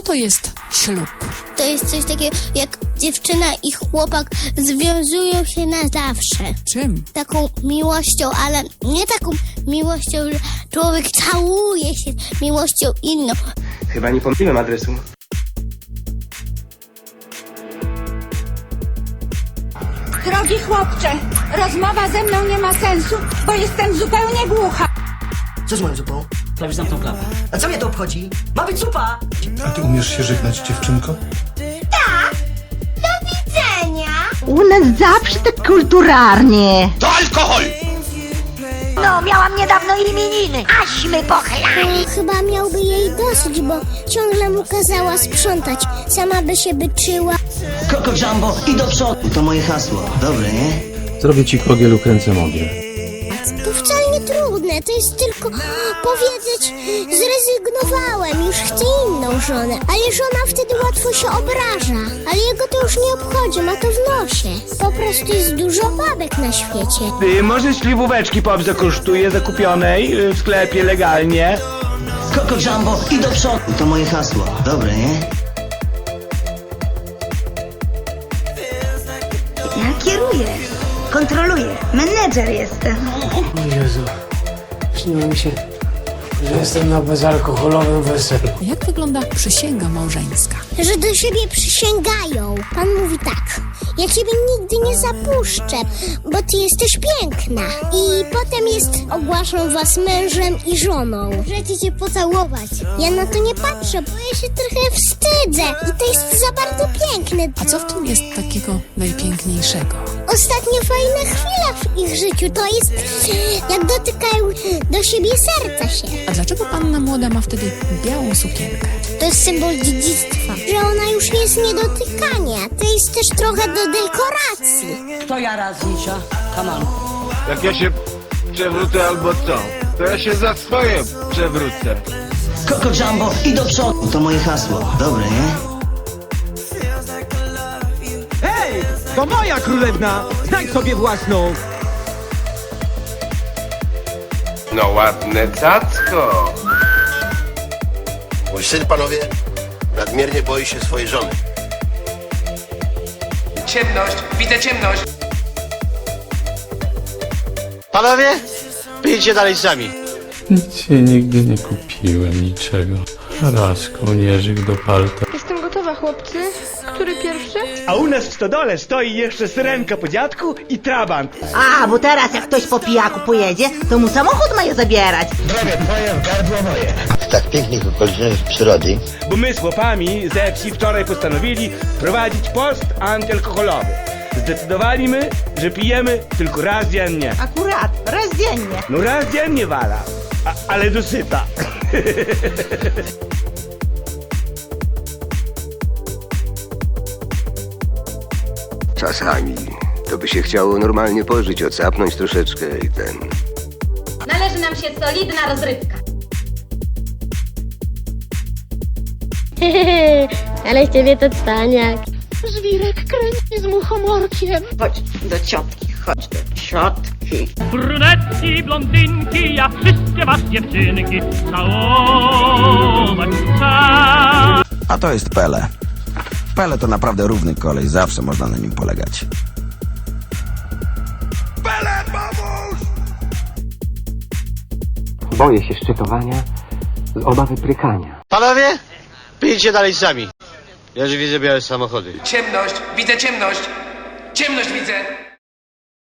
Co to jest ślub? To jest coś takiego, jak dziewczyna i chłopak związują się na zawsze. Czym? Taką miłością, ale nie taką miłością, że człowiek całuje się miłością inną. Chyba nie pomyliłem adresu. Drogi chłopcze, rozmowa ze mną nie ma sensu, bo jestem zupełnie głucha. Co z moją zupą? Zamknął. A co mnie to obchodzi? Ma być zupa! A ty umiesz się żegnać, dziewczynko? U nas zawsze tak kulturalnie. No, miałam niedawno imieniny, aśmy pochlali. Chyba miałby jej dosyć, bo ciągle mu kazała sprzątać. Sama by się byczyła. Koko Jumbo i do przodu. To moje hasło. Dobre, nie? Zrobię ci kogiel, ukręcę mogiel. To wcale nie trudne, to jest tylko powiedzieć, zrezygnowałem, już chcę inną żonę. Ale żona wtedy łatwo się obraża. Ale jego to już nie obchodzi, ma to w nosie. Po prostu jest dużo babek na świecie. Y, może śliwoweczki pop zakosztuje zakupionej y, w sklepie legalnie. Koko Jumbo i do przodu. To moje hasło. Dobre, nie? Kontroluję, menedżer jestem. Jezu, śniło mi się, że jestem na bezalkoholowym weselu. Jak wygląda przysięga małżeńska? Że do siebie przysięgają. Pan mówi tak. Ja ciebie nigdy nie zapuszczę, bo ty jesteś piękna. I potem jest, ogłaszam was mężem i żoną. Możecie cię pocałować. Ja na to nie patrzę, bo ja się trochę wstydzę. I to jest za bardzo piękne. A co w tym jest takiego najpiękniejszego? Ostatnio fajna chwila w ich życiu to jest, jak dotykają do siebie serca się. A dlaczego panna młoda ma wtedy białą sukienkę? To jest symbol dziedzictwa, że ona już jest nie dotykania. To jest też trochę do dekoracji. To ja raz, Zisia. Come on. Jak ja się przewrócę albo co, to ja się za swoje przewrócę. Koko Jumbo i do przodu. To moje hasło. Dobre, nie? Hej, to moja królewna! Znajdź sobie własną! No ładne cacko. Mój syn, panowie, nadmiernie boi się swojej żony. Ciemność, widzę ciemność! Panowie, pijcie dalej sami. Nic się nigdy nie kupiłem, niczego. Raz kołnierzyk do palta. Jestem gotowa, chłopcy. Który pierwszy? A u nas w stodole stoi jeszcze syrenka po dziadku i trabant. A, bo teraz jak ktoś po pijaku pojedzie, to mu samochód ma je zabierać. W tak pięknych okolicznościach przyrody Bo my z chłopami ze wsi wczoraj postanowili prowadzić post antyalkoholowy. Zdecydowaliśmy, że pijemy tylko raz dziennie. Akurat, raz dziennie. No raz dziennie wala, a, ale dosyta. czasami to by się chciało normalnie pożyć, ocapnąć troszeczkę i ten... Należy nam się solidna rozrywka. Ale z ciebie to cwaniak. Żwirek kręci z muchomorkiem. Chodź do ciotki, chodź do ciotki. Brunetki, blondynki, ja wszystkie was dziewczynki całować. A to jest Pele. Pele to naprawdę równy kolej, zawsze można na nim polegać. Boję się szczytowania z obawy prykania. Panowie, pijcie dalej sami. Ja już widzę białe samochody. Ciemność, widzę ciemność. Ciemność widzę.